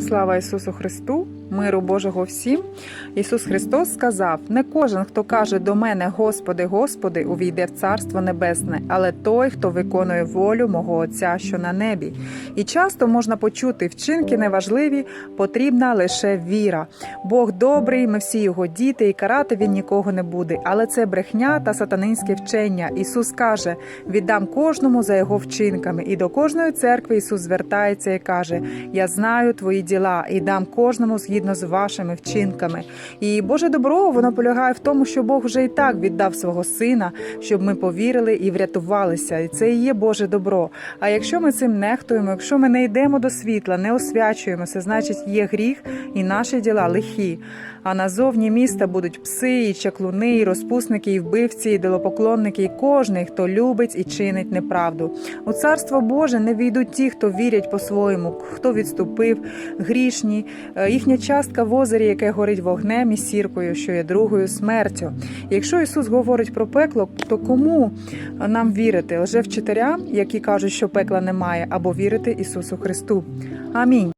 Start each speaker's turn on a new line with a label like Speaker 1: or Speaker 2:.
Speaker 1: Слава Ісусу Христу, миру Божого всім. Ісус Христос сказав: не кожен, хто каже до мене, Господи, Господи, увійде в Царство Небесне, але той, хто виконує волю мого Отця, що на небі. І часто можна почути вчинки неважливі, потрібна лише віра. Бог добрий, ми всі його діти, і карати він нікого не буде. Але це брехня та сатанинське вчення. Ісус каже: віддам кожному за його вчинками. І до кожної церкви Ісус звертається і каже: Я знаю твої діла і дам кожному згідно з вашими вчинками. І Боже добро воно полягає в тому, що Бог вже і так віддав свого сина, щоб ми повірили і врятувалися. І це і є Боже добро. А якщо ми цим нехтуємо, якщо ми не йдемо до світла, не освячуємося, значить є гріх і наші діла лихі. А назовні міста будуть пси, і чаклуни, і розпусники, і вбивці, і ідолопоклонники, і кожний, хто любить і чинить неправду. У царство Боже не війдуть ті, хто вірять по-своєму, хто відступив, грішні. Е, Їхня частка в озері, яке горить вогнем і сіркою, що є другою смертю. Якщо Ісус говорить про пекло, то кому нам вірити? Лже вчителям, які кажуть, що пекла немає, або вірити Ісусу Христу? Амінь.